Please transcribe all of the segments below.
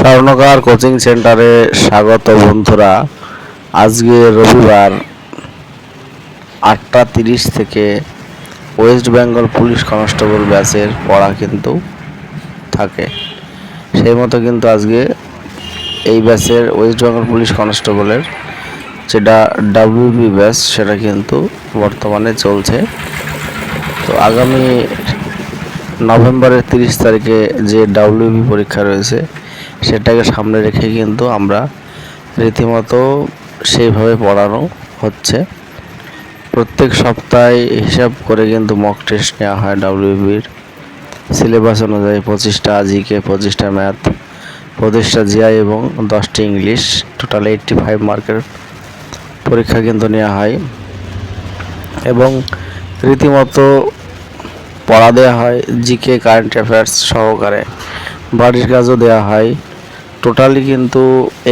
স্বর্ণকার কোচিং সেন্টারে স্বাগত বন্ধুরা। আজকে রবিবার আটটা তিরিশ থেকে ওয়েস্ট বেঙ্গল পুলিশ কনস্টেবল ব্যাচের পড়া কিন্তু থাকে। সেই মতো কিন্তু আজকে এই ব্যাচের ওয়েস্ট বেঙ্গল পুলিশ কনস্টেবলের যেটা ডাব্লিউবি ব্যাচ, সেটা কিন্তু বর্তমানে চলছে। তো আগামী নভেম্বরের তিরিশ তারিখে যে ডাব্লিউবি পরীক্ষা রয়েছে সেটাকে সামনে রেখে কিন্তু আমরা রীতিমতো সেইভাবে পড়ানো হচ্ছে। প্রত্যেক সপ্তাহে হিসাব করে কিন্তু মক টেস্ট নেওয়া হয় ডাব্লিউবির সিলেবাস অনুযায়ী পঁচিশটা জিকে পঁচিশটা ম্যাথ পঁচিশটা জিআই এবং দশটি ইংলিশ টোটাল এইট্টি ফাইভ মার্কের পরীক্ষা কিন্তু নেওয়া হয়। এবং রীতিমতো পড়া দেওয়া হয় জিকে কারেন্ট অ্যাফেয়ার্স সহকারে। বাড়ির কাজও দেওয়া হয়। টোটালি কিন্তু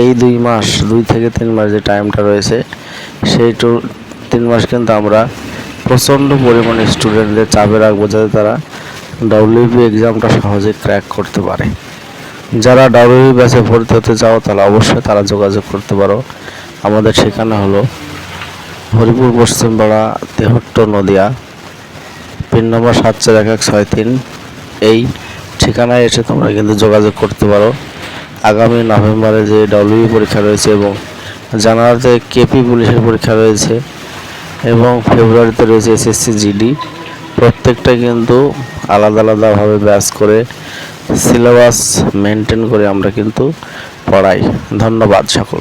এই দুই মাস, দুই থেকে তিন মাস যে টাইমটা রয়েছে, সেই তিন মাস কিন্তু আমরা প্রচণ্ড পরিমাণে স্টুডেন্টদের চাপে রাখব যাতে তারা ডাব্লিউপি এক্সামটা সহজে ক্র্যাক করতে পারে। যারা ডাব্লিউপি ব্যাচে ভর্তি হতে চাও, তাহলে অবশ্যই তারা যোগাযোগ করতে পারো। আমাদের ঠিকানা হলো হরিপুর পশ্চিমপাড়া, তেহট্ট, নদিয়া। পিন নম্বর সাত চার এক এক ছয় তিন। এই ঠিকানায় এসে তোমরা কিন্তু যোগাযোগ করতে পারো। আগামী নভেম্বরে যে ডব্লিউ পরীক্ষা রয়েছে এবং জানুয়ারিতে কেপি পুলিশের পরীক্ষা রয়েছে এবং ফেব্রুয়ারিতে রয়েছে এসএসসি জিডি প্রত্যেকটা কিন্তু আলাদা আলাদাভাবে ব্যাস করে সিলেবাস মেনটেন করে আমরা কিন্তু পড়াই। ধন্যবাদ সকল